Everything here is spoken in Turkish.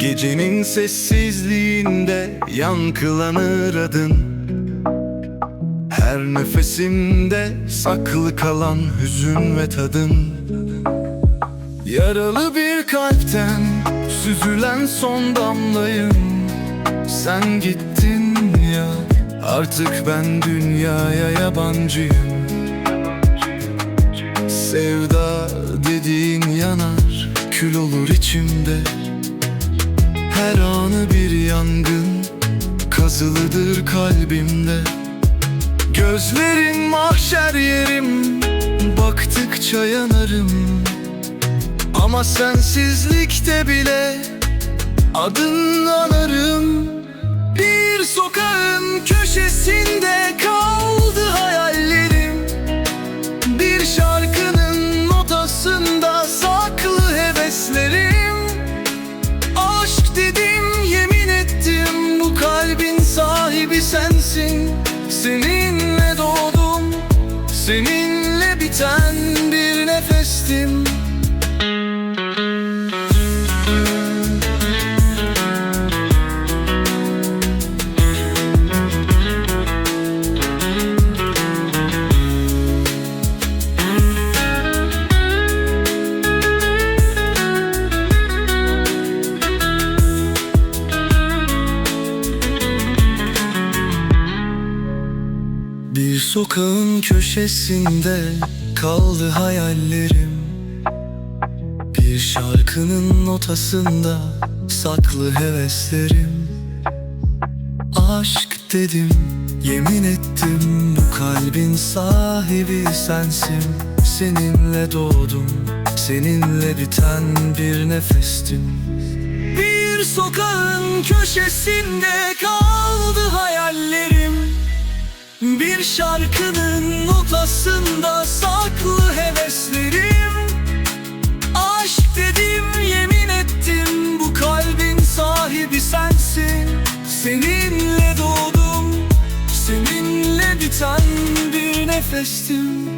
Gecenin sessizliğinde yankılanır adın. Her nefesimde saklı kalan hüzün ve tadın. Yaralı bir kalpten süzülen son damlayım Sen gittin ya artık ben dünyaya yabancıyım. Sevda dediğin yanar kül olur içimde Her anı bir yangın kazılıdır kalbimde. Gözlerin mahşer yerim baktıkça yanarım. Ama sensizlikte bile adını anarım. Bir sokağın köşesinde kaldı Seninle doğdum seninle biten bir nefestim sokağın köşesinde kaldı hayallerim. Bir şarkının notasında saklı heveslerim. Aşk dedim, yemin ettim Bu kalbin sahibi sensin. Seninle doğdum, seninle biten bir nefestim. Bir sokağın köşesinde kaldı şarkının notasında saklı heveslerim. Aşk dedim yemin ettim bu kalbin sahibi sensin. Seninle doğdum, seninle biten bir nefestim